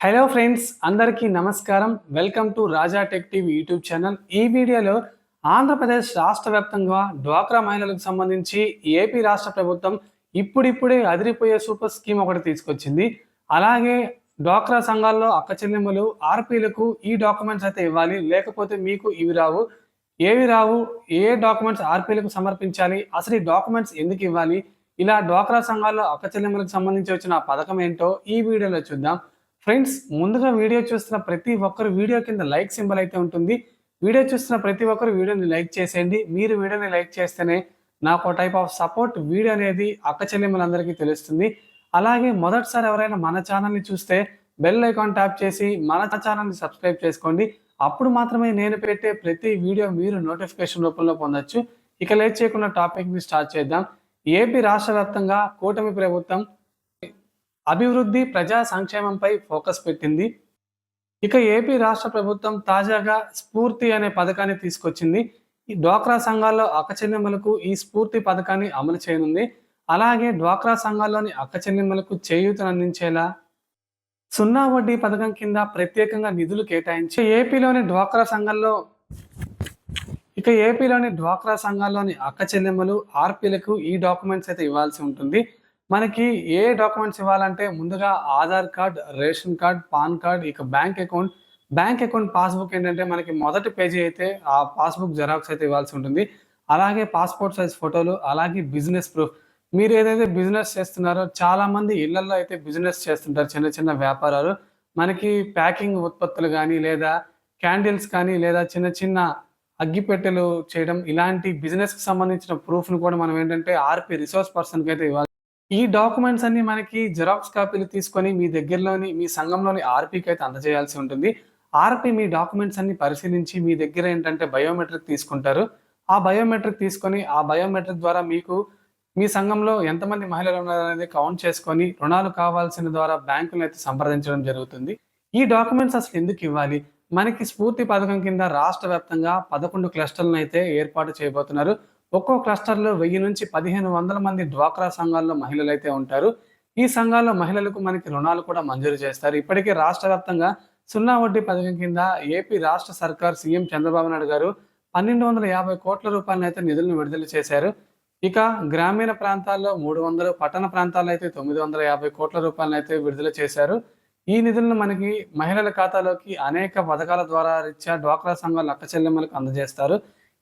Hello friends అందరికీ నమస్కారం. Welcome to Raja tech TV YouTube channel ఈ వీడియోలో ఆంధ్రప్రదేశ్ రాష్ట్ర వ్యాప్తంగా డ్వాక్రా మహిళలకు సంబంధించి ఏపీ రాష్ట్ర ప్రభుత్వం ఇప్పుడిప్పుడే అదిరిపోయే సూపర్ స్కీమ్ ఒకటి తీసుకొచ్చింది. అలాగే డ్వాక్రా సంఘాల్లో అక్క చెల్లెమ్మలు ఆర్పీలకు ఈ డాక్యుమెంట్స్ అయితే ఇవ్వాలి. లేకపోతే మీకు ఇవి రావు. ఏవి రావు? ఏ డాక్యుమెంట్స్ ఆర్పీలకు సమర్పించాలి? అసలు ఈ డాక్యుమెంట్స్ ఎందుకు ఇవ్వాలి? ఇలా డ్వాక్రా సంఘాల్లో అక్క చెల్లెమ్మలకు సంబంధించి వచ్చిన పథకం ఏంటో ఈ వీడియోలో చూద్దాం. ఫ్రెండ్స్ ముందుగా వీడియో చూస్తున్న ప్రతి ఒక్కరు వీడియో కింద లైక్ సింబల్ అయితే ఉంటుంది. వీడియో చూస్తున్న ప్రతి ఒక్కరు వీడియోని లైక్ చేసేయండి. మీరు వీడియోని లైక్ చేస్తేనే నాకు టైప్ ఆఫ్ సపోర్ట్ వీడియో అనేది అక్క చెల్లెమ్మలందరికీ తెలుస్తుంది. అలాగే మొదటిసారి ఎవరైనా మన ఛానల్ని చూస్తే బెల్ ఐకాన్ ట్యాప్ చేసి మన ఛానల్ని సబ్స్క్రైబ్ చేసుకోండి. అప్పుడు మాత్రమే నేను పెట్టే ప్రతి వీడియో మీరు నోటిఫికేషన్ రూపంలో పొందొచ్చు. ఇక లేట్ చేయకుండా టాపిక్ని స్టార్ట్ చేద్దాం. ఏపీ రాష్ట్ర వ్యాప్తంగా కూటమి ప్రభుత్వం అభివృద్ధి ప్రజా సంక్షేమంపై ఫోకస్ పెట్టింది. ఇక ఏపీ రాష్ట్ర ప్రభుత్వం తాజాగా స్ఫూర్తి అనే పథకాన్ని తీసుకొచ్చింది. ఈ డ్వాక్రా సంఘాల్లో అక్కచెల్లెమ్మలకు ఈ స్ఫూర్తి పథకాన్ని అమలు చేయనుంది. అలాగే డ్వాక్రా సంఘాల్లోని అక్కచెల్లెమ్మలకు చేయూతను అందించేలా సున్నా వడ్డీ పథకం కింద ప్రత్యేకంగా నిధులు కేటాయించి ఏపీలోని డ్వాక్రా సంఘాల్లో ఇక ఏపీలోని డ్వాక్రా సంఘాల్లోని అక్క చెల్లెమ్మలు ఆర్పీలకు ఈ డాక్యుమెంట్స్ అయితే ఇవ్వాల్సి ఉంటుంది. మనకి ఏ డాక్యుమెంట్స్ ఇవ్వాలంటే ముందుగా Aadhaar card ration card PAN card ఇక bank account. Bank account passbook ఏంటంటే మనకి మొదటి పేజీ అయితే ఆ పాస్బుక్ జెరాక్స్ అయితే ఇవ్వాల్సి ఉంటుంది. అలాగే పాస్పోర్ట్ సైజ్ ఫోటోలు అలాగే బిజినెస్ ప్రూఫ్. మీరు ఏదైతే బిజినెస్ చేస్తున్నారో చాలా మంది ఇళ్ళలో అయితే బిజినెస్ చేస్తుంటారు చిన్న చిన్న వ్యాపారాలు. మనకి ప్యాకింగ్ ఉత్పత్తులు కానీ లేదా క్యాండిల్స్ కానీ లేదా చిన్న చిన్న అగ్గిపెట్టెలు చేయడం ఇలాంటి బిజినెస్కి సంబంధించిన ప్రూఫ్ను కూడా మనం ఏంటంటే ఆర్పి రిసోర్స్ పర్సన్కి అయితే ఇవ్వాలి. ఈ డాక్యుమెంట్స్ అన్ని మనకి జిరాక్స్ కాపీలు తీసుకొని మీ దగ్గరలోని మీ సంఘంలోని ఆర్పీకి అయితే అందజేయాల్సి ఉంటుంది. ఆర్పి మీ డాక్యుమెంట్స్ అన్ని పరిశీలించి మీ దగ్గర ఏంటంటే బయోమెట్రిక్ తీసుకుంటారు. ఆ బయోమెట్రిక్ తీసుకొని ఆ బయోమెట్రిక్ ద్వారా మీకు మీ సంఘంలో ఎంతమంది మహిళలు ఉన్నారనేది కౌంట్ చేసుకొని రుణాలు కావాల్సిన ద్వారా బ్యాంకులను అయితే సంప్రదించడం జరుగుతుంది. ఈ డాక్యుమెంట్స్ అసలు ఎందుకు ఇవ్వాలి? మనకి స్ఫూర్తి పథకం కింద రాష్ట్ర వ్యాప్తంగా పదకొండు క్లస్టర్లను అయితే ఏర్పాటు చేయబోతున్నారు. ఒక్కో క్లస్టర్లో వెయ్యి నుంచి పదిహేను వందల మంది డ్వాక్రా సంఘాల్లో మహిళలు అయితే ఉంటారు. ఈ సంఘాల్లో మహిళలకు మనకి రుణాలు కూడా మంజూరు చేస్తారు. ఇప్పటికే రాష్ట్ర వ్యాప్తంగా సున్నా వడ్డీ పథకం కింద ఏపీ రాష్ట్ర సర్కార్ సీఎం చంద్రబాబు నాయుడు గారు పన్నెండు వందల యాభై కోట్ల రూపాయలను అయితే నిధులను విడుదల చేశారు. ఇక గ్రామీణ ప్రాంతాల్లో మూడు వందలు పట్టణ ప్రాంతాల్లో అయితే తొమ్మిది వందల యాభై కోట్ల రూపాయలను అయితే విడుదల చేశారు. ఈ నిధులను మనకి మహిళల ఖాతాలోకి అనేక పథకాల ద్వారా రీత్యా డ్వాక్రా సంఘాల అక్క చెల్లెమ్మలకు అందజేస్తారు.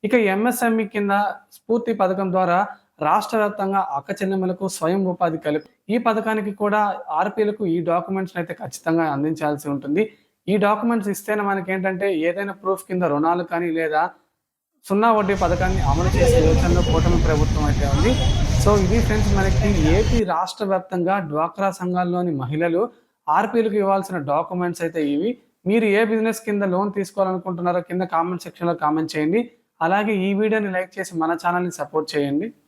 ఇక ఎంఎస్ఎంఈ కింద స్ఫూర్తి పథకం ద్వారా రాష్ట్ర వ్యాప్తంగా అక్క చెల్లెమ్మలకు స్వయం ఉపాధి కలిపి ఈ పథకానికి కూడా ఆర్పీలకు ఈ డాక్యుమెంట్స్ అయితే ఖచ్చితంగా అందించాల్సి ఉంటుంది. ఈ డాక్యుమెంట్స్ ఇస్తేనే మనకి ఏంటంటే ఏదైనా ప్రూఫ్ కింద రుణాలు కానీ లేదా సున్నా వడ్డీ పథకాన్ని అమలు చేసే యోచనలో కూటమి ప్రభుత్వం అయితే ఉంది. సో ఇది ఫ్రెండ్స్ మనకి ఏపీ రాష్ట్ర వ్యాప్తంగా డ్వాక్రా సంఘాల్లోని మహిళలు ఆర్పీలకు ఇవ్వాల్సిన డాక్యుమెంట్స్ అయితే ఇవి. మీరు ఏ బిజినెస్ కింద లోన్ తీసుకోవాలనుకుంటున్నారో కింద కామెంట్ సెక్షన్లో కామెంట్ చేయండి. అలాగే ఈ వీడియోని లైక్ చేసి మన ఛానల్ని సపోర్ట్ చేయండి.